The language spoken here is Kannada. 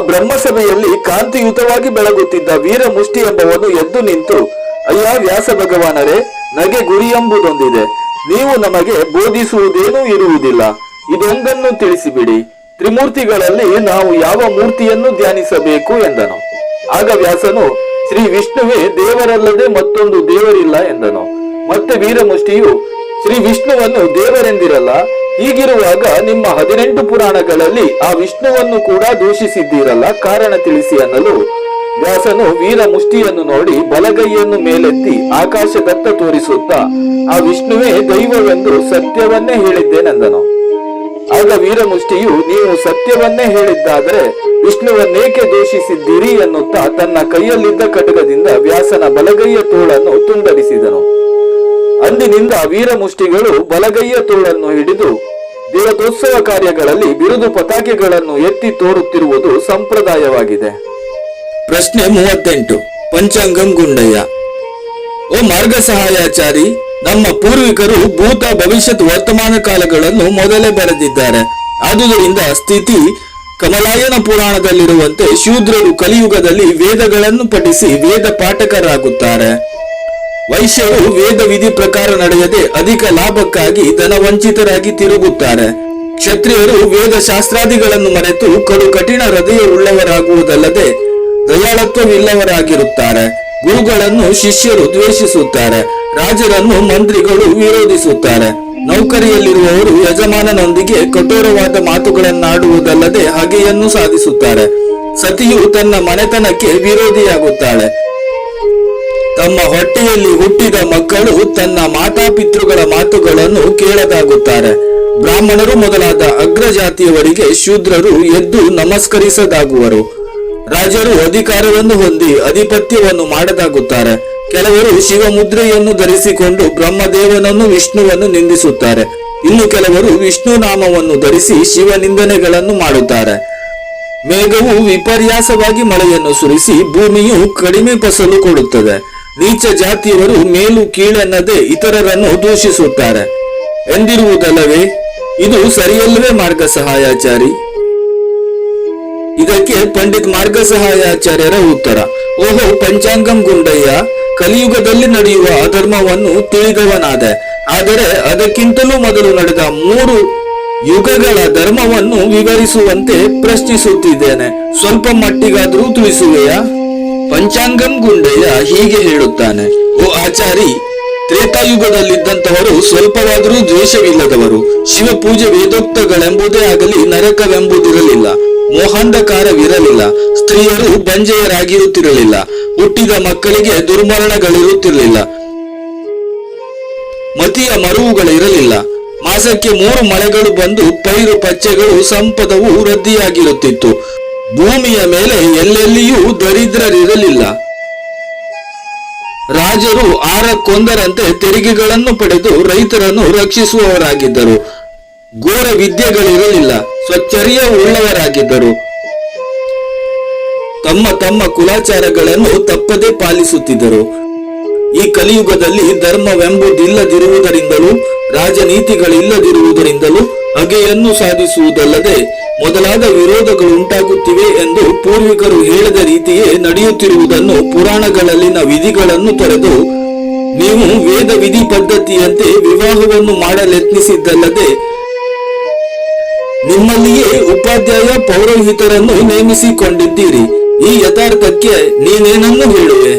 ಬ್ರಹ್ಮಸಭೆಯಲ್ಲಿ ಕಾಂತಿಯುತವಾಗಿ ಬೆಳಗುತ್ತಿದ್ದ ವೀರ ಮುಷ್ಟಿ ಎಂಬವನು ಎದ್ದು ನಿಂತು, ಅಯ್ಯ ವ್ಯಾಸ ಭಗವಾನರೇ, ನಗೆ ಗುರಿ ಎಂಬುದೊಂದಿದೆ. ನೀವು ನಮಗೆ ಬೋಧಿಸುವುದೇನೂ ಇರುವುದಿಲ್ಲ. ಇದೊಂದನ್ನು ತಿಳಿಸಿಬಿಡಿ. ತ್ರಿಮೂರ್ತಿಗಳಲ್ಲಿ ನಾವು ಯಾವ ಮೂರ್ತಿಯನ್ನು ಧ್ಯಾನಿಸಬೇಕು ಎಂದನು. ಆಗ ವ್ಯಾಸನು, ಶ್ರೀ ವಿಷ್ಣುವೇ ದೇವರಲ್ಲದೆ ಮತ್ತೊಂದು ದೇವರಿಲ್ಲ ಎಂದನು. ಮತ್ತೆ ವೀರಮುಷ್ಟಿಯು, ಶ್ರೀ ವಿಷ್ಣುವನ್ನು ದೇವರೆಂದಿರಲ್ಲ ಹೀಗಿರುವಾಗ ನಿಮ್ಮ ಹದಿನೆಂಟು ಪುರಾಣಗಳಲ್ಲಿ ಆ ವಿಷ್ಣುವನ್ನು ಕೂಡ ದೂಷಿಸಿದ್ದೀರಲ್ಲ? ಕಾರಣ ತಿಳಿಸಿ ಅನ್ನಲು ವ್ಯಾಸನು ವೀರ ಮುಷ್ಟಿಯನ್ನು ನೋಡಿ ಬಲಗೈಯನ್ನು ಮೇಲೆತ್ತಿ ಆಕಾಶದತ್ತ ತೋರಿಸುತ್ತಾ, ಆ ವಿಷ್ಣುವೇ ದೈವವೆಂದು ಸತ್ಯವನ್ನೇ ಹೇಳಿದ್ದೇನೆಂದನು. ಆಗ ವೀರಮುಷ್ಟಿಯು ನೀವು ಸತ್ಯವನ್ನೇ ಹೇಳಿದ್ದಾದರೆ ವಿಷ್ಣುವನ್ನೇಕೆ ದೂಷಿಸಿದ್ದೀರಿ ಎನ್ನುತ್ತಾ ತನ್ನ ಕೈಯಲ್ಲಿದ್ದ ಕಟಕದಿಂದ ವ್ಯಾಸನ ಬಲಗೈಯ ತೋಳನ್ನು ತುಂಡರಿಸಿದನು. ಅಂದಿನಿಂದ ವೀರಮುಷ್ಟಿಗಳು ಬಲಗೈಯ ತೋಳನ್ನು ಹಿಡಿದು ದೇವತೋತ್ಸವ ಕಾರ್ಯಗಳಲ್ಲಿ ಬಿರುದು ಪತಾಕೆಗಳನ್ನು ಎತ್ತಿ ತೋರುತ್ತಿರುವುದು ಸಂಪ್ರದಾಯವಾಗಿದೆ. ಪ್ರಶ್ನೆ ಮೂವತ್ತೆಂಟು. ಪಂಚಾಂಗಂ ಗುಂಡಯ್ಯ. ಓ ಮಾರ್ಗ ಸಹಾಯಾಚಾರಿ ನಮ್ಮ ಪೂರ್ವಿಕರು ಭೂತ ಭವಿಷ್ಯತ್ ವರ್ತಮಾನ ಕಾಲಗಳನ್ನು ಮೊದಲೇ ಬರೆದಿದ್ದಾರೆ. ಆದುದರಿಂದ ಸ್ಥಿತಿ ಕಮಲಾಯನ ಪುರಾಣದಲ್ಲಿರುವಂತೆ ಶೂದ್ರರು ಕಲಿಯುಗದಲ್ಲಿ ವೇದಗಳನ್ನು ಪಠಿಸಿ ವೇದ ಪಾಠಕರಾಗುತ್ತಾರೆ. ವೈಶ್ಯರು ವೇದ ವಿಧಿ ಪ್ರಕಾರ ನಡೆಯದೆ ಅಧಿಕ ಲಾಭಕ್ಕಾಗಿ ಧನವಂಚಿತರಾಗಿ ತಿರುಗುತ್ತಾರೆ ಕ್ಷತ್ರಿಯರು ವೇದ ಶಾಸ್ತ್ರಾದಿಗಳನ್ನು ಮರೆತು ಕಡು ಕಠಿಣ ಹೃದಯ ಉಳ್ಳವರಾಗುವುದಲ್ಲದೆ ದಯಾಳತ್ವವಿಲ್ಲವರಾಗಿರುತ್ತಾರೆ. ಗುರುಗಳನ್ನು ಶಿಷ್ಯರು ದ್ವೇಷಿಸುತ್ತಾರೆ. ರಾಜರನ್ನು ಮಂತ್ರಿಗಳು ವಿರೋಧಿಸುತ್ತಾರೆ. ನೌಕರಿಯಲ್ಲಿರುವವರು ಯಜಮಾನನೊಂದಿಗೆ ಕಠೋರವಾದ ಮಾತುಗಳನ್ನಾಡುವುದಲ್ಲದೆ ಹಗೆಯನ್ನು ಸಾಧಿಸುತ್ತಾರೆ. ಸತಿಯು ತನ್ನ ಮನೆತನಕ್ಕೆ ವಿರೋಧಿಯಾಗುತ್ತಾಳೆ. ತಮ್ಮ ಹೊಟ್ಟೆಯಲ್ಲಿ ಹುಟ್ಟಿದ ಮಕ್ಕಳು ತನ್ನ ಮಾತಾಪಿತೃಗಳ ಮಾತುಗಳನ್ನು ಕೇಳದಾಗುತ್ತಾರೆ. ಬ್ರಾಹ್ಮಣರು ಮೊದಲಾದ ಅಗ್ರಜಾತಿಯವರಿಗೆ ಶೂದ್ರರು ಎದ್ದು ನಮಸ್ಕರಿಸದಾಗುವರು. ರಾಜರು ಅಧಿಕಾರವನ್ನು ಹೊಂದಿ ಅಧಿಪತ್ಯವನ್ನು ಮಾಡದಾಗುತ್ತಾರೆ. ಕೆಲವರು ಶಿವಮುದ್ರೆಯನ್ನು ಧರಿಸಿಕೊಂಡು ಬ್ರಹ್ಮದೇವನನ್ನು ವಿಷ್ಣುವನ್ನು ನಿಂದಿಸುತ್ತಾರೆ. ಇನ್ನು ಕೆಲವರು ವಿಷ್ಣು ನಾಮವನ್ನು ಧರಿಸಿ ಶಿವ ನಿಂದನೆಗಳನ್ನು ಮಾಡುತ್ತಾರೆ. ಮೇಘವು ವಿಪರ್ಯಾಸವಾಗಿ ಮಳೆಯನ್ನು ಸುರಿಸಿ ಭೂಮಿಯು ಕಡಿಮೆ ಫಸಲು ಕೊಡುತ್ತದೆ. ನೀಚ ಜಾತಿಯವರು ಮೇಲು ಕೀಳೆನ್ನದೆ ಇತರರನ್ನು ದೂಷಿಸುತ್ತಾರೆ. ಎಂದಿರುವುದಲ್ಲವೇ, ಇದು ಸರಿಯಲ್ಲವೇ ಮಾರ್ಗ ಸಹಾಯಾಚಾರಿ ಇದಕ್ಕೆ ಪಂಡಿತ್ ಮಾರ್ಗ ಸಹಾಯಾಚಾರ್ಯರ ಉತ್ತರ. ಓಹೋ, ಪಂಚಾಂಗಂ ಗುಂಡಯ್ಯ, ಕಲಿಯುಗದಲ್ಲಿ ನಡೆಯುವ ಅಧರ್ಮವನ್ನು ತಿಳಿದವನಾದ, ಆದರೆ ಅದಕ್ಕಿಂತಲೂ ಮೊದಲು ನಡೆದ ಮೂರು ಯುಗಗಳ ಧರ್ಮವನ್ನು ವಿವರಿಸುವಂತೆ ಪ್ರಶ್ನಿಸುತ್ತಿದ್ದೇನೆ. ಸ್ವಲ್ಪ ಮಟ್ಟಿಗಾದರೂ ತಿಳಿಸುವೆಯಾ? ಪಂಚಾಂಗಂ ಗುಂಡಯ್ಯ ಹೀಗೆ ಹೇಳುತ್ತಾನೆ, ಓ ಆಚಾರಿ ತ್ರೇತಾಯುಗದಲ್ಲಿದ್ದಂತವರು ಸ್ವಲ್ಪವಾದರೂ ದ್ವೇಷವಿಲ್ಲದವರು ಶಿವ ಪೂಜೆ ವೇದೋಕ್ತಗಳೆಂಬುದೇ ಆಗಲಿ ನರಕವೆಂಬುದಿರಲಿಲ್ಲ, ಮೋಹಾಂಧಕಾರವಿರಲಿಲ್ಲ, ಸ್ತ್ರೀಯರು ಬಂಜೆಯರಾಗಿರುತ್ತಿರಲಿಲ್ಲ, ಹುಟ್ಟಿದ ಮಕ್ಕಳಿಗೆ ದುರ್ಮರಣಗಳಿರುತ್ತಿರಲಿಲ್ಲ, ಮತಿಯ ಮರುವುಗಳಿರಲಿಲ್ಲ, ಮಾಸಕ್ಕೆ ಮೂರು ಮಳೆಗಳು ಬಂದು ಪೈರು ಪಚ್ಚೆಗಳು ಸಂಪದವು ವೃದ್ಧಿಯಾಗಿರುತ್ತಿತ್ತು ಭೂಮಿಯ ಮೇಲೆ ಎಲ್ಲೆಲ್ಲಿಯೂ ದರಿದ್ರರಿರಲಿಲ್ಲ. ರಾಜರು ಆರಕ್ಕೊಂದರಂತೆ ತೆರಿಗೆಗಳನ್ನು ಪಡೆದು ರೈತರನ್ನು ರಕ್ಷಿಸುವವರಾಗಿದ್ದರು. ಘೋರ ವಿದ್ಯೆಗಳಿರಲಿಲ್ಲ ಸ್ವಚ್ಛರ್ಯ ಉಳ್ಳವರಾಗಿದ್ದರು. ತಮ್ಮ ತಮ್ಮ ಕುಲಾಚಾರಗಳನ್ನು ತಪ್ಪದೆ ಪಾಲಿಸುತ್ತಿದ್ದರು. ಈ ಕಲಿಯುಗದಲ್ಲಿ ಧರ್ಮವೆಂಬುದಿಲ್ಲದಿರುವುದರಿಂದಲೂ ರಾಜನೀತಿಗಳಿಲ್ಲದಿರುವುದರಿಂದಲೂ ಹಗೆಯನ್ನು ಸಾಧಿಸುವುದಲ್ಲದೆ ಮೊದಲಾದ ವಿರೋಧಗಳು ಉಂಟಾಗುತ್ತಿವೆ ಎಂದು ಪೂರ್ವಿಕರು ಹೇಳಿದ ರೀತಿಯೇ ನಡೆಯುತ್ತಿರುವುದನ್ನು ಪುರಾಣಗಳಲ್ಲಿನ ವಿಧಿಗಳನ್ನು ತೊರೆದು ನೀವು ವೇದ ವಿಧಿ ಪದ್ಧತಿಯಂತೆ ವಿವಾಹವನ್ನು ಮಾಡಲೆತ್ನಿಸಿದ್ದಲ್ಲದೆ ನಿಮ್ಮಲ್ಲಿಯೇ ಉಪಾಧ್ಯಾಯ ಪೌರೋಹಿತರನ್ನು ನೇಮಿಸಿಕೊಂಡಿದ್ದೀರಿ. ಈ ಯಥಾರ್ಥಕ್ಕೆ ನೀನೇನನ್ನು ಹೇಳುವೆ?